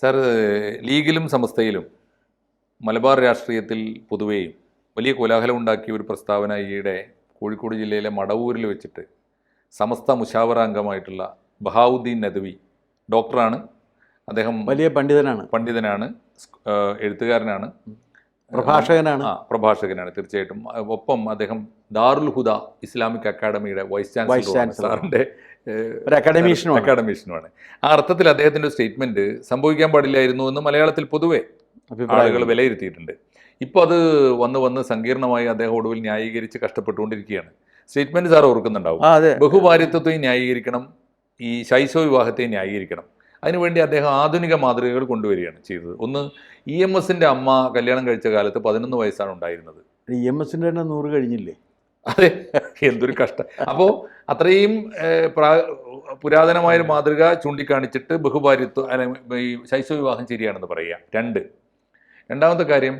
Sir ലീഗിലും സമസ്തയിലും Malabar രാഷ്ട്രീയത്തിൽ പൊതുവെയും വലിയ കോലാഹലം ഉണ്ടാക്കിയ ഒരു പ്രസ്താവന ഈയിടെ കോഴിക്കോട് ജില്ലയിലെ മടവൂരിൽ വെച്ചിട്ട് സമസ്ത മുഷാവറ അംഗമായിട്ടുള്ള ബഹാവുദ്ദീൻ നദ്വി ഡോക്ടറാണ്. അദ്ദേഹം വലിയ പണ്ഡിതനാണ്. പണ്ഡിതനാണ് എഴുത്തുകാരനാണ്. പ്രഭാഷകനാണ്. ആ പ്രഭാഷകനാണ് തീർച്ചയായിട്ടും. ഒപ്പം അദ്ദേഹം ദാറുൽ ഹുദ ഇസ്ലാമിക് അക്കാഡമിയുടെ വൈസ് ചാൻസലർ. ചാൻസലർ. ഒരു അക്കാഡമീഷനും അക്കാഡമീഷ്യനുമാണ് ആ അർത്ഥത്തിൽ അദ്ദേഹത്തിന്റെ സ്റ്റേറ്റ്മെന്റ് സംഭവിക്കാൻ പാടില്ലായിരുന്നു എന്ന് മലയാളത്തിൽ പൊതുവെ ആളുകൾ വിലയിരുത്തിയിട്ടുണ്ട്. ഇപ്പോൾ അത് വന്ന് വന്ന് സങ്കീർണമായി അദ്ദേഹം ഒടുവിൽ ന്യായീകരിച്ച് കഷ്ടപ്പെട്ടുകൊണ്ടിരിക്കുകയാണ്. Statement sir ഓർക്കുന്നുണ്ടാവും. ബഹുഭാര്യത്വത്തെയും ന്യായീകരിക്കണം ഈ ശൈശവ വിവാഹത്തെയും ന്യായീകരിക്കണം. അതിനുവേണ്ടി അദ്ദേഹം ആധുനിക മാതൃകകൾ കൊണ്ടുവരികയാണ് ചെയ്തത്. ഒന്ന് ഇ എം എസിന്റെ അമ്മ കല്യാണം കഴിച്ച കാലത്ത് പതിനൊന്ന് വയസ്സാണ് ഉണ്ടായിരുന്നത്. ഇ എം എസിന്റെ തന്നെ നൂറ് കഴിഞ്ഞില്ലേ? അതെ എന്തൊരു കഷ്ടം. അപ്പോൾ അത്രയും പുരാതനമായൊരു മാതൃക ചൂണ്ടിക്കാണിച്ചിട്ട് ബഹുഭാര്യത്വം ഈ ശൈശവ വിവാഹം ശരിയാണെന്ന് പറയുക. രണ്ട്. രണ്ടാമത്തെ കാര്യം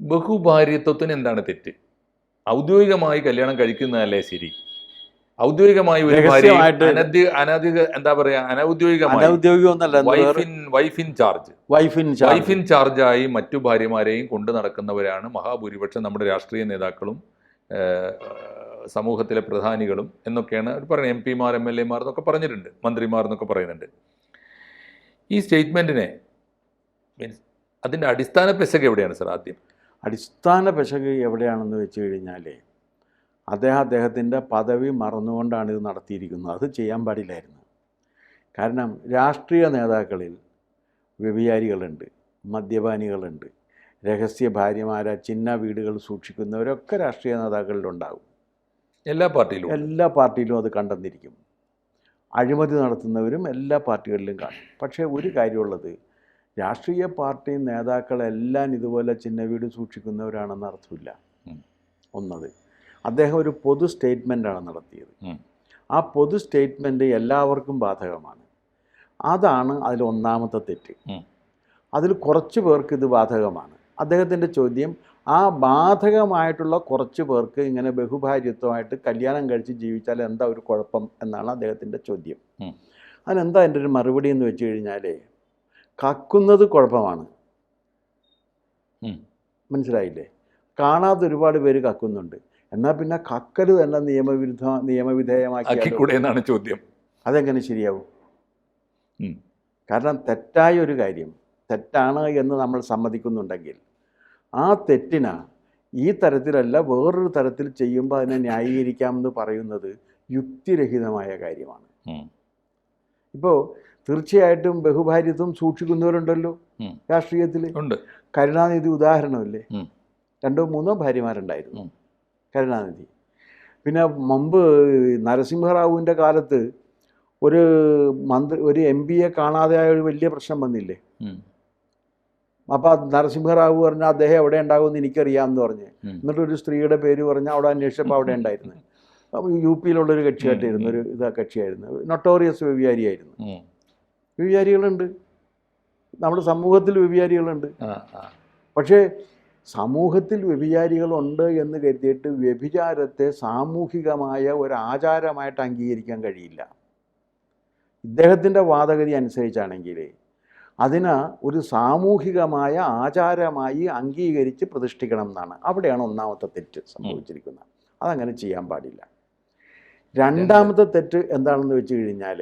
ബഹുഭാര്യത്വത്തിന് എന്താണ് തെറ്റ്? ഔദ്യോഗികമായി കല്യാണം കഴിക്കുന്നതല്ലേ ശരി? ഔദ്യോഗികമായി ഒരു ഭാര്യ അനധി അനധിക എന്താ പറയാ അനൗദ്യോഗികമായി അനൗദ്യോഗികം ഒന്നല്ല wife in wife in charge വൈഫിൻ wife in ചാർജായി മറ്റു ഭാര്യമാരെയും കൊണ്ടു നടക്കുന്നവരാണ് മഹാഭൂരിപക്ഷം നമ്മുടെ രാഷ്ട്രീയ നേതാക്കളും സമൂഹത്തിലെ പ്രധാനികളും എന്നൊക്കെയാണ് അവർ പറയുന്നത്. എം പിമാർ എം എൽ എമാർ എന്നൊക്കെ പറഞ്ഞിട്ടുണ്ട്. മന്ത്രിമാർ എന്നൊക്കെ പറയുന്നുണ്ട്. ഈ സ്റ്റേറ്റ്മെന്റിനെ മീൻസ് അതിന്റെ അടിസ്ഥാന പെശക് എവിടെയാണ് സർ ആദ്യം? അടിസ്ഥാന പെശക് എവിടെയാണെന്ന് വെച്ച് കഴിഞ്ഞാൽ അദ്ദേഹം അദ്ദേഹത്തിന്റെ പദവി മറന്നുകൊണ്ടാണ് ഇത് നടത്തിയിരിക്കുന്നത്. അത് ചെയ്യാൻ പാടില്ലായിരുന്നു. കാരണം രാഷ്ട്രീയ നേതാക്കളിൽ വ്യഭിചാരികളുണ്ട് മദ്യപാനികളുണ്ട്. രഹസ്യ ഭാര്യമാരാ ചിന്ന വീടുകൾ സൂക്ഷിക്കുന്നവരൊക്കെ രാഷ്ട്രീയ നേതാക്കളിലുണ്ടാകും. എല്ലാ പാർട്ടിയിലും. എല്ലാ പാർട്ടിയിലും അത് കണ്ടെന്നിരിക്കും. അഴിമതി നടത്തുന്നവരും എല്ലാ പാർട്ടികളിലും കാണും. പക്ഷേ ഒരു കാര്യമുള്ളത് രാഷ്ട്രീയ പാർട്ടി നേതാക്കളെല്ലാം ഇതുപോലെ ചിന്ന വീട് സൂക്ഷിക്കുന്നവരാണെന്ന് അർത്ഥമില്ല. ഒന്നത്. അദ്ദേഹം ഒരു പൊതു സ്റ്റേറ്റ്മെന്റാണ് നടത്തിയത്. ആ പൊതു സ്റ്റേറ്റ്മെന്റ് എല്ലാവർക്കും ബാധകമാണ്. അതാണ് അതിൽ ഒന്നാമത്തെ തെറ്റ്. അതിൽ കുറച്ച് പേർക്ക് ഇത് ബാധകമാണ്. അദ്ദേഹത്തിന്റെ ചോദ്യം ആ ബാധകമായിട്ടുള്ള കുറച്ച് പേർക്ക് ഇങ്ങനെ ബഹുഭാര്യത്വമായിട്ട് കല്യാണം കഴിച്ച് ജീവിച്ചാൽ എന്താ ഒരു കുഴപ്പം? എന്നാണ് അദ്ദേഹത്തിന്റെ ചോദ്യം. അതിനെന്താ എന്റെ ഒരു മറുപടി എന്ന് വെച്ച് കഴിഞ്ഞാൽ കക്കുന്നത് കുഴപ്പമാണ്. മനസ്സിലായില്ലേ? കാണാതെ ഒരുപാട് പേര് കക്കുന്നുണ്ട്. എന്നാൽ പിന്നെ കക്കൽ തന്നെ നിയമവിരുദ്ധ നിയമവിധേയമാക്കി എന്നാണ് ചോദ്യം. അതെങ്ങനെ ശരിയാവും? കാരണം തെറ്റായ ഒരു കാര്യം തെറ്റാണ് എന്ന് നമ്മൾ സമ്മതിക്കുന്നുണ്ടെങ്കിൽ ആ തെറ്റിനാ ഈ തരത്തിലല്ല വേറൊരു തരത്തിൽ ചെയ്യുമ്പോൾ അതിനെ ന്യായീകരിക്കാമെന്ന് പറയുന്നത് യുക്തിരഹിതമായ കാര്യമാണ്. ഇപ്പോ ഇപ്പോൾ തീർച്ചയായിട്ടും ബഹുഭാര്യത്വം സൂക്ഷിക്കുന്നവരുണ്ടല്ലോ രാഷ്ട്രീയത്തിൽ കരുണാനിധി ഉദാഹരണമല്ലേ? രണ്ടോ മൂന്നോ ഭാര്യമാരുണ്ടായിരുന്നു. കരുണാനിധി. പിന്നെ മുമ്പ് നരസിംഹറാവുവിന്റെ കാലത്ത് ഒരു മന്ത്രി ഒരു എം പിയെ കാണാതെയായ ഒരു വലിയ പ്രശ്നം വന്നില്ലേ. അപ്പോൾ നരസിംഹറാവു പറഞ്ഞ അദ്ദേഹം എവിടെ ഉണ്ടാകുമെന്ന് എനിക്കറിയാമെന്ന് പറഞ്ഞ്. എന്നിട്ടൊരു സ്ത്രീയുടെ പേര് പറഞ്ഞാൽ അവിടെ അന്വേഷിച്ചപ്പോൾ അവിടെ ഉണ്ടായിരുന്നു. അപ്പോൾ യു പിയിലുള്ളൊരു കക്ഷിയായിട്ടായിരുന്നു ഒരു ഇതാ കക്ഷിയായിരുന്നു. നൊട്ടോറിയസ് വ്യഭിചാരിയായിരുന്നു ആയിരുന്നു വ്യഭിചാരികളുണ്ട് നമ്മുടെ സമൂഹത്തിൽ വ്യഭിചാരികളുണ്ട് ആ. പക്ഷേ സമൂഹത്തിൽ വ്യഭിചാരികളുണ്ട് എന്ന് കരുതിയിട്ട് വ്യഭിചാരത്തെ സാമൂഹികമായ ഒരു ആചാരമായിട്ട് അംഗീകരിക്കാൻ കഴിയില്ല. ഇദ്ദേഹത്തിന്റെ വാദഗതി അനുസരിച്ചാണെങ്കിൽ അതിന് ഒരു സാമൂഹികമായ ആചാരമായി അംഗീകരിച്ച് പ്രതിഷ്ഠിക്കണം എന്നാണ്. അവിടെയാണ് ഒന്നാമത്തെ തെറ്റ് സംഭവിച്ചിരിക്കുന്നത്. അതങ്ങനെ ചെയ്യാൻ പാടില്ല. രണ്ടാമത്തെ തെറ്റ് എന്താണെന്ന് വെച്ച് കഴിഞ്ഞാൽ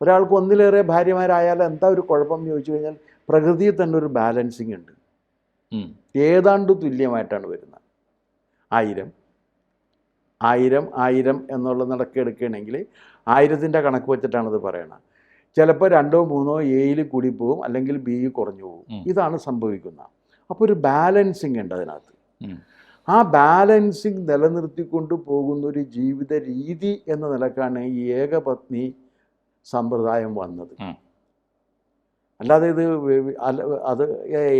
ഒരാൾക്ക് ഒന്നിലേറെ ഭാര്യമാരായാൽ എന്താ ഒരു കുഴപ്പം എന്ന് ചോദിച്ചു കഴിഞ്ഞാൽ പ്രകൃതിയിൽ തന്നെ ഒരു ബാലൻസിങ് ഉണ്ട്. ഏതാണ്ട് തുല്യമായിട്ടാണ് വരുന്നത്. ആയിരം ആയിരം ആയിരം എന്നുള്ള നടക്കെടുക്കുകയാണെങ്കിൽ ആയിരത്തിന്റെ കണക്ക് വെച്ചിട്ടാണ് ഇത് പറയണത്. ചിലപ്പോൾ രണ്ടോ മൂന്നോ എയിൽ കൂടി പോകും അല്ലെങ്കിൽ ബി കുറഞ്ഞു പോകും ഇതാണ് സംഭവിക്കുന്നത് അപ്പോൾ ഒരു ബാലൻസിങ് ഉണ്ട് അതിനകത്ത്. ആ ബാലൻസിങ് നിലനിർത്തിക്കൊണ്ട് പോകുന്ന ഒരു ജീവിത രീതി എന്ന നിലക്കാണ് ഈ ഏകപത്നി സമ്പ്രദായം വന്നത്. അല്ലാതെ ഇത് അത്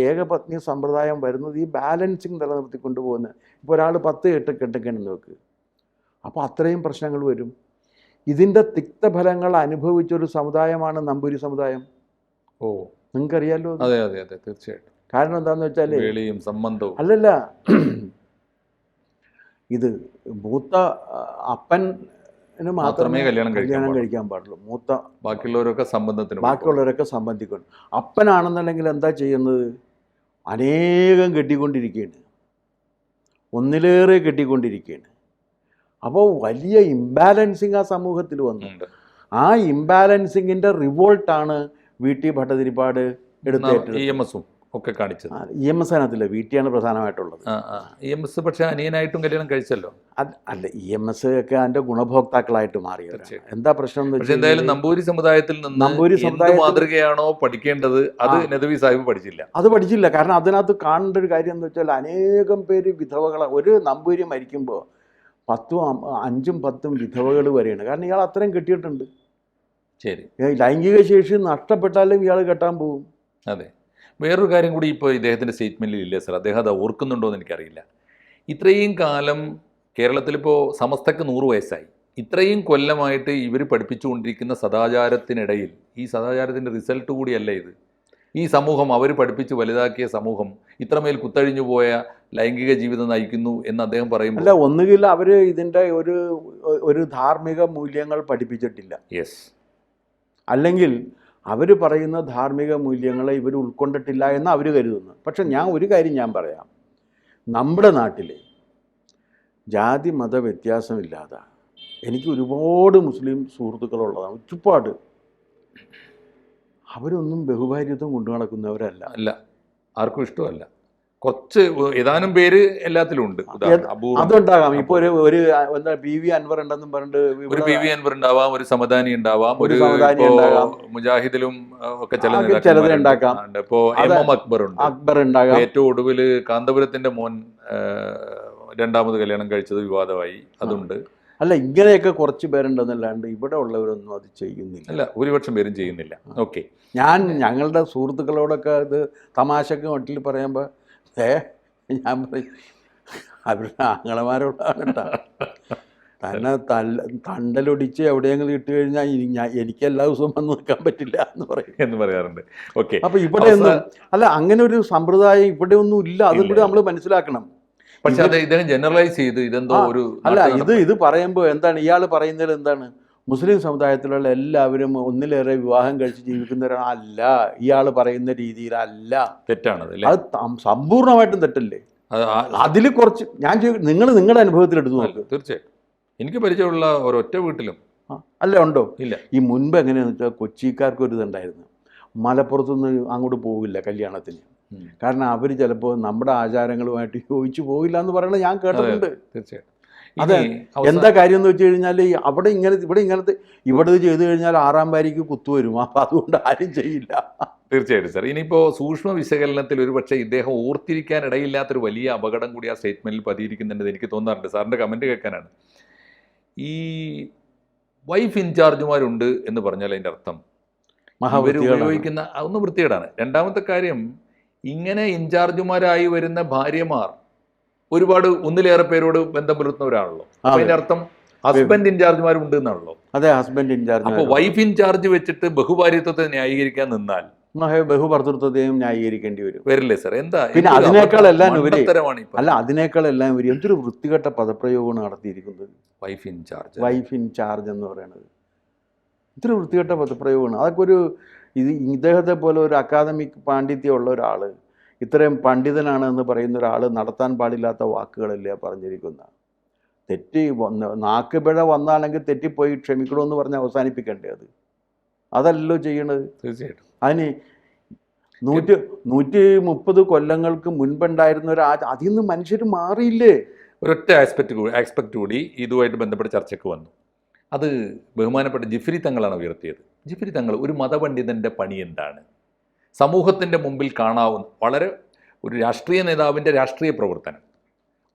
ഏകപത്നി സമ്പ്രദായം വരുന്നത് ഈ ബാലൻസിങ് നിലനിർത്തിക്കൊണ്ട് പോകുന്ന ഇപ്പോൾ ഒരാൾ പത്ത് കെട്ട് കെട്ടിക്കണെന്ന് നോക്ക്. അപ്പോൾ അത്രയും പ്രശ്നങ്ങൾ വരും. ഇതിന്റെ തിക്തഫലങ്ങൾ അനുഭവിച്ചൊരു സമുദായമാണ് നമ്പൂരി സമുദായം. ഓ. നിങ്ങൾക്കറിയാലോ അറിയാലോ അതെ അതെ അതെ തീർച്ചയായിട്ടും. കാരണം എന്താണെന്ന് വെച്ചാൽ വേളിയും സംബന്ധവും. അല്ലല്ല. ഇത് മൂത്ത അപ്പൻ മാത്രമേ കല്യാണം കഴിക്കാൻ കല്യാണം പാടുള്ളൂ. കഴിക്കാൻ പാടുള്ളൂ. മൂത്ത ബാക്കിയുള്ളവരൊക്കെ സംബന്ധത്തിന് ബാക്കിയുള്ളവരൊക്കെ സംബന്ധിക്കണം അപ്പനാണെന്നുണ്ടെങ്കിൽ എന്താ ചെയ്യുന്നത്? അനേകം കെട്ടിക്കൊണ്ടിരിക്കുകയാണ്. ഒന്നിലേറെ കെട്ടിക്കൊണ്ടിരിക്കുകയാണ്. അപ്പോൾ വലിയ ഇംബാലൻസിങ് ആ സമൂഹത്തിൽ വന്നു. ആ ഇംബാലൻസിങ്ങിന്റെ റിവോൾട്ടാണ് വി ടി ഭട്ടതിരിപ്പാട് ഇ എടുത്തേറ്റത് എം എസും ഒക്കെ കാണിച്ചത്. ഇ എം എസ് അതിനകത്തില്ല. വി ടി ആണ് പ്രധാനമായിട്ടുള്ളത്. ഇ എം എസ് പക്ഷേ അനിയനായിട്ടും കല്യാണം കഴിച്ചല്ലോ? അല്ല ഇ എം എസ് ഒക്കെ അതിന്റെ ഗുണഭോക്താക്കളായിട്ട് മാറിയത് എന്താ പ്രശ്നം പക്ഷെ എന്തായാലും നമ്പൂരി സമുദായത്തിൽ നിന്ന് നമ്പൂരി സമുദായ മാതൃകയാണോ പഠിക്കേണ്ടത്? അത് നെതവി നദവി സാഹിബ് പഠിച്ചില്ല. അത് പഠിച്ചില്ല. കാരണം അതിനകത്ത് കാണേണ്ട ഒരു കാര്യം എന്ന് വെച്ചാൽ അനേകം പേര് വിധവകളെ. ഒരു നമ്പൂരി മരിക്കുമ്പോൾ പത്തും അഞ്ചും പത്തും വിധവകൾ വരെയാണ്. കാരണം ഇയാൾ അത്രയും കെട്ടിയിട്ടുണ്ട്. ശരി. ലൈംഗിക ശേഷി നഷ്ടപ്പെട്ടാലും ഇയാൾ കെട്ടാൻ പോകും അതെ. വേറൊരു കാര്യം കൂടി ഇപ്പോൾ ഇദ്ദേഹത്തിന്റെ സ്റ്റേറ്റ്മെന്റിൽ ഇല്ല സർ അദ്ദേഹം അത് ഓർക്കുന്നുണ്ടോ എന്ന് എനിക്കറിയില്ല. ഇത്രയും കാലം കേരളത്തിലിപ്പോൾ സമസ്തക്ക് നൂറ് വയസ്സായി. ഇത്രയും കൊല്ലമായിട്ട് ഇവർ പഠിപ്പിച്ചുകൊണ്ടിരിക്കുന്ന സദാചാരത്തിനിടയിൽ ഈ സദാചാരത്തിന്റെ റിസൾട്ട് കൂടിയല്ല ഇത്. ഈ സമൂഹം അവർ പഠിപ്പിച്ച് വലുതാക്കിയ സമൂഹം ഇത്രമേൽ കുത്തഴിഞ്ഞു പോയ ലൈംഗിക ജീവിതം നയിക്കുന്നു എന്ന് അദ്ദേഹം പറയും അല്ല ഒന്നുകിൽ അവർ ഇതിന്റെ ഒരു ഒരു ധാർമ്മിക മൂല്യങ്ങൾ പഠിപ്പിച്ചിട്ടില്ല. യെസ് അല്ലെങ്കിൽ അവർ പറയുന്ന ധാർമ്മിക മൂല്യങ്ങളെ ഇവർ ഉൾക്കൊണ്ടിട്ടില്ല എന്ന് അവർ കരുതുന്നു. പക്ഷെ ഞാൻ ഒരു കാര്യം ഞാൻ പറയാം. നമ്മുടെ നാട്ടിൽ ജാതി മത വ്യത്യാസമില്ലാതെ എനിക്ക് ഒരുപാട് മുസ്ലിം സുഹൃത്തുക്കളുള്ളതാണ്. ഒരുപാട്. അവരൊന്നും ബഹുഭാര്യത്വം കൊണ്ടു നടക്കുന്നവരല്ല അല്ല. ആർക്കും ഇഷ്ടമല്ല. കുറച്ച് ഏതാനും പേര് എല്ലാത്തിലും ഉണ്ട്. അതുണ്ടാകാം. ഇപ്പോ ഒരു ഒരു എന്താ പി വി അൻവർ ഉണ്ടെന്നും പറഞ്ഞിട്ട് ഒരു ബി പി വി അൻവർ ഉണ്ടാവാം ഒരു സമദാനി ഉണ്ടാവാം ഒരു മുജാഹിദിലും ഒക്കെ ചില ഉണ്ടാക്കാം. ഉണ്ട്. ഇപ്പോ എം എം അക്ബർ ഉണ്ട്. അക്ബർ ഉണ്ടാകാം. ഏറ്റവും ഒടുവിൽ കാന്തപുരത്തിന്റെ മോൻ രണ്ടാമത് കല്യാണം കഴിച്ചത് വിവാദമായി. അതുണ്ട്. അല്ല ഇങ്ങനെയൊക്കെ കുറച്ച് പേരുണ്ടെന്നല്ലാണ്ട് ഇവിടെ ഉള്ളവരൊന്നും അത് ചെയ്യുന്നില്ല. അല്ല ഭൂരിപക്ഷം പേരും ചെയ്യുന്നില്ല. ഓക്കെ. ഞാൻ ഞങ്ങളുടെ സുഹൃത്തുക്കളോടൊക്കെ ഇത് തമാശക്ക് മട്ടിൽ പറയുമ്പോൾ ഏ ഞാൻ പറയും അവരുടെ ആങ്ങളമാരോടാണ് കേട്ടോ തന്നെ തല്ല തണ്ടലൊടിച്ച് എവിടെയെങ്കിലും ഇട്ട് കഴിഞ്ഞാൽ ഞാൻ എനിക്ക് എല്ലാ ദിവസവും വന്ന് നിൽക്കാൻ പറ്റില്ല എന്ന് പറയും. എന്ന് പറയാറുണ്ട്. ഓക്കെ. അപ്പൊ ഇവിടെ അല്ല അങ്ങനെ ഒരു സമ്പ്രദായം ഇവിടെ ഒന്നും ഇല്ല. അതും കൂടി നമ്മൾ മനസ്സിലാക്കണം. പക്ഷെ അത് ഇദ്ദേഹം ജനറലൈസ് ചെയ്ത് ഇതെന്തോ ഒരു അല്ല ഇത് ഇത് പറയുമ്പോൾ എന്താണ്? ഇയാൾ പറയുന്നതിൽ എന്താണ്? മുസ്ലിം സമുദായത്തിലുള്ള എല്ലാവരും ഒന്നിലേറെ വിവാഹം കഴിച്ച് ജീവിക്കുന്നവരാണ് അല്ല ഇയാൾ പറയുന്ന രീതിയിലല്ല. തെറ്റാണത് അത് സമ്പൂർണമായിട്ടും തെറ്റല്ലേ? അതിൽ കുറച്ച് ഞാൻ നിങ്ങൾ നിങ്ങളുടെ അനുഭവത്തിൽ എടുത്തു നോക്ക്. തീർച്ചയായും. എനിക്ക് പരിചയമുള്ള ഒരൊറ്റ വീട്ടിലും അല്ല ഉണ്ടോ? ഇല്ല. ഈ മുൻപ് എങ്ങനെയാണെന്ന് വെച്ചാൽ കൊച്ചിക്കാർക്ക് ഒരു ഇതുണ്ടായിരുന്നു മലപ്പുറത്തുനിന്ന് അങ്ങോട്ട് പോവില്ല കല്യാണത്തിന്. കാരണം അവർ ചിലപ്പോൾ നമ്മുടെ ആചാരങ്ങളുമായിട്ട് യോജിച്ചു പോകില്ല എന്ന് പറയുന്നത് ഞാൻ കേട്ടിട്ടുണ്ട്. തീർച്ചയായും അതെ. എന്താ കാര്യം എന്ന് വെച്ച് കഴിഞ്ഞാൽ അവിടെ ഇങ്ങനെ ഇവിടെ ഇങ്ങനത്തെ ഇവിടെ ചെയ്തു കഴിഞ്ഞാൽ ആറാം ഭാര്യയ്ക്ക് കുത്തു വരും. അപ്പം അതുകൊണ്ട് ആരും ചെയ്യില്ല. തീർച്ചയായിട്ടും സാർ. ഇനിയിപ്പോൾ സൂക്ഷ്മ വിശകലനത്തിൽ ഒരു പക്ഷേ ഇദ്ദേഹം ഓർത്തിരിക്കാൻ ഇടയില്ലാത്തൊരു വലിയ അപകടം കൂടി ആ സ്റ്റേറ്റ്മെന്റിൽ പതിയിരിക്കുന്നുണ്ടെന്ന് എനിക്ക് തോന്നാറുണ്ട്. സാറിന്റെ കമന്റ് കേൾക്കാനാണ്. ഈ വൈഫ് ഇൻചാർജുമാരുണ്ട് എന്ന് പറഞ്ഞാൽ അതിന്റെ അർത്ഥം ഇവർ ഉപയോഗിക്കുന്ന ഒന്ന് വൃത്തികേടാണ്. രണ്ടാമത്തെ കാര്യം ഇങ്ങനെ ഇൻചാർജുമാരായി വരുന്ന ഭാര്യമാർ ഒരുപാട് ഒന്നിലേറെ പേരോട് ബന്ധം പുലർത്തുന്നവരാണല്ലോ. അപ്പൊ അർത്ഥം ഹസ്ബൻഡ് ഇൻചാർജുമാരും ഉണ്ട് എന്നാണല്ലോ അതെ ഹസ്ബൻഡ് ഇൻചാർജ് അപ്പോൾ വൈഫ് ഇൻചാർജ് വെച്ചിട്ട് ബഹുഭാര്യത്വത്തെ ന്യായീകരിക്കാൻ നിന്നാൽ ബഹുഭർത്തൃത്വത്തെയും ന്യായീകരിക്കേണ്ടി വരും. വരില്ലേ സർ എന്താ? പിന്നെ അതിനേക്കാളെല്ലാം ഉപരി- അല്ല അതിനേക്കാളെല്ലാം ഇവർ എന്തൊരു വൃത്തികെട്ട പദപ്രയോഗമാണ് നടത്തിയിരിക്കുന്നത്. വൈഫ് ഇൻചാർജ് വൈഫ് ഇൻചാർജ് എന്ന് പറയുന്നത്. ഇത്ര വൃത്തികെട്ട പദപ്രയോഗമാണ്. അതൊക്കെ ഒരു ഇത് ഇദ്ദേഹത്തെ പോലെ ഒരു അക്കാദമിക് പാണ്ഡിത്യമുള്ള ഒരാൾ ഇത്രയും പണ്ഡിതനാണ് എന്ന് പറയുന്ന ഒരാൾ നടത്താൻ പാടില്ലാത്ത വാക്കുകളല്ലേ പറഞ്ഞിരിക്കുന്ന തെറ്റി വന്ന് നാക്ക് പിഴ വന്നാണെങ്കിൽ തെറ്റിപ്പോയി ക്ഷമിക്കണമെന്ന് പറഞ്ഞ് അവസാനിപ്പിക്കണ്ടേ അത്? അതല്ലല്ലോ ചെയ്യണത്. തീർച്ചയായിട്ടും. അതിന് നൂറ്റി നൂറ്റി മുപ്പത് കൊല്ലങ്ങൾക്ക് മുൻപുണ്ടായിരുന്ന ഒരു ആ അതിൽ നിന്ന് മനുഷ്യർ മാറിയില്ലേ? ഒരൊറ്റ ആസ്പെക്ട് കൂടി ആസ്പെക്ട് കൂടി ഇതുമായിട്ട് ബന്ധപ്പെട്ട ചർച്ചയ്ക്ക് വന്നു. അത് ബഹുമാനപ്പെട്ട ജിഫ്രി തങ്ങളാണ് ഉയർത്തിയത്. ജിഫ്രി തങ്ങൾ ഒരു മതപണ്ഡിതന്റെ പണി എന്താണ്? സമൂഹത്തിന്റെ മുമ്പിൽ കാണാവുന്ന വളരെ ഒരു രാഷ്ട്രീയ നേതാവിന്റെ രാഷ്ട്രീയ പ്രവർത്തനം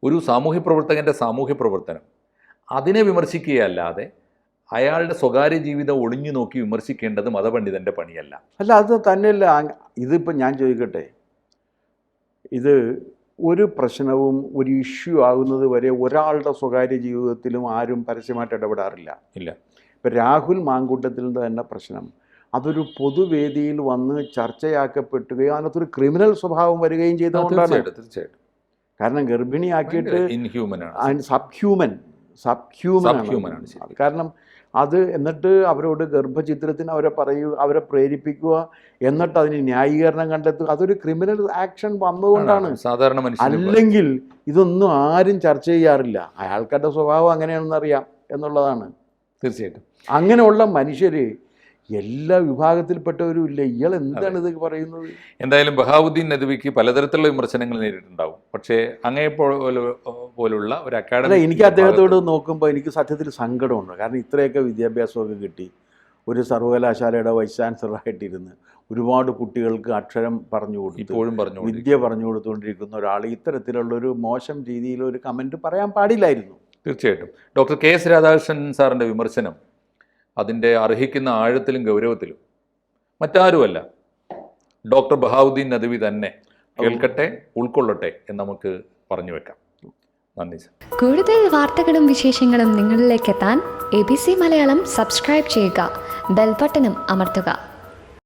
ഒരു സാമൂഹ്യ പ്രവർത്തകന്റെ സാമൂഹ്യ പ്രവർത്തനം അതിനെ വിമർശിക്കുകയല്ലാതെ അയാളുടെ സ്വകാര്യ ജീവിതം ഒളിഞ്ഞു നോക്കി വിമർശിക്കേണ്ടത് മതപണ്ഡിതന്റെ പണിയല്ല. അല്ല അത് തന്നെയല്ല ഇതിപ്പോൾ ഞാൻ ചോദിക്കട്ടെ ഇത് ഒരു പ്രശ്നവും ഒരു ഇഷ്യൂ ആകുന്നത് വരെ ഒരാളുടെ സ്വകാര്യ ജീവിതത്തിലും ആരും പരസ്യമായിട്ട് ഇടപെടാറില്ല. ഇല്ല. ഇപ്പം രാഹുൽ മാങ്കൂട്ടത്തിന്റെ തന്നെ പ്രശ്നം. അതൊരു പൊതുവേദിയിൽ വന്ന് ചർച്ചയാക്കപ്പെട്ടുകയും അതിനകത്തൊരു ക്രിമിനൽ സ്വഭാവം വരികയും ചെയ്തുകൊണ്ടാണ്. തീർച്ചയായിട്ടും കാരണം ഗർഭിണിയാക്കിയിട്ട് സബ് ഹ്യൂമൻ സബ് ഹ്യൂമൻ ആണ്. കാരണം അത് എന്നിട്ട് അവരോട് ഗർഭചിത്രത്തിന് അവരെ പറയുക അവരെ പ്രേരിപ്പിക്കുക എന്നിട്ട് അതിന് ന്യായീകരണം കണ്ടെത്തുക അതൊരു ക്രിമിനൽ ആക്ഷൻ വന്നതുകൊണ്ടാണ് സാധാരണ അല്ലെങ്കിൽ ഇതൊന്നും ആരും ചർച്ച ചെയ്യാറില്ല. അയാൾക്കാരുടെ സ്വഭാവം അങ്ങനെയാണെന്ന് അറിയാം എന്നുള്ളതാണ്. തീർച്ചയായിട്ടും. അങ്ങനെയുള്ള മനുഷ്യർ എല്ലാ വിഭാഗത്തിൽപ്പെട്ടവരും ഇല്ല ഇയാൾ എന്താണ് ഇത് പറയുന്നത്? എന്തായാലും ബഹാവുദ്ദീൻ നദ്വിക്ക് പലതരത്തിലുള്ള വിമർശനങ്ങൾ നേരിട്ടുണ്ടാവും പക്ഷേ അങ്ങേ പോലുള്ള ഒരു അക്കാഡമി എനിക്ക് അദ്ദേഹത്തോട് നോക്കുമ്പോൾ എനിക്ക് സത്യത്തിൽ സങ്കടമുണ്ട്. കാരണം ഇത്രയൊക്കെ വിദ്യാഭ്യാസമൊക്കെ കിട്ടി. ഒരു സർവകലാശാലയുടെ വൈസ് ചാൻസലറായിട്ടിരുന്ന് ഒരുപാട് കുട്ടികൾക്ക് അക്ഷരം പറഞ്ഞു കൊടുത്തു ഇപ്പോഴും പറഞ്ഞു വിദ്യ പറഞ്ഞു കൊടുത്തുകൊണ്ടിരിക്കുന്ന ഒരാൾ ഇത്തരത്തിലുള്ള ഒരു മോശം രീതിയിൽ ഒരു കമന്റ് പറയാൻ പാടില്ലായിരുന്നു. തീർച്ചയായിട്ടും. ഡോക്ടർ കെ എസ് രാധാകൃഷ്ണൻ സാറിന്റെ വിമർശനം അതിന്റെ അർഹിക്കുന്ന ആഴത്തിലും ഗൗരവത്തിലും മറ്റാരുമല്ല. ഡോക്ടർ ബഹാവുദ്ദീൻ നദവി തന്നെ കേൾക്കട്ടെ ഉൾക്കൊള്ളട്ടെ എന്ന് നമുക്ക് പറഞ്ഞു വെക്കാം. നന്ദി സർ. കൂടുതൽ വാർത്തകളും വിശേഷങ്ങളും നിങ്ങളിലേക്ക് എത്താൻ A B C Malayalam subscribe ചെയ്യുക ബെൽബട്ടനും അമർത്തുക.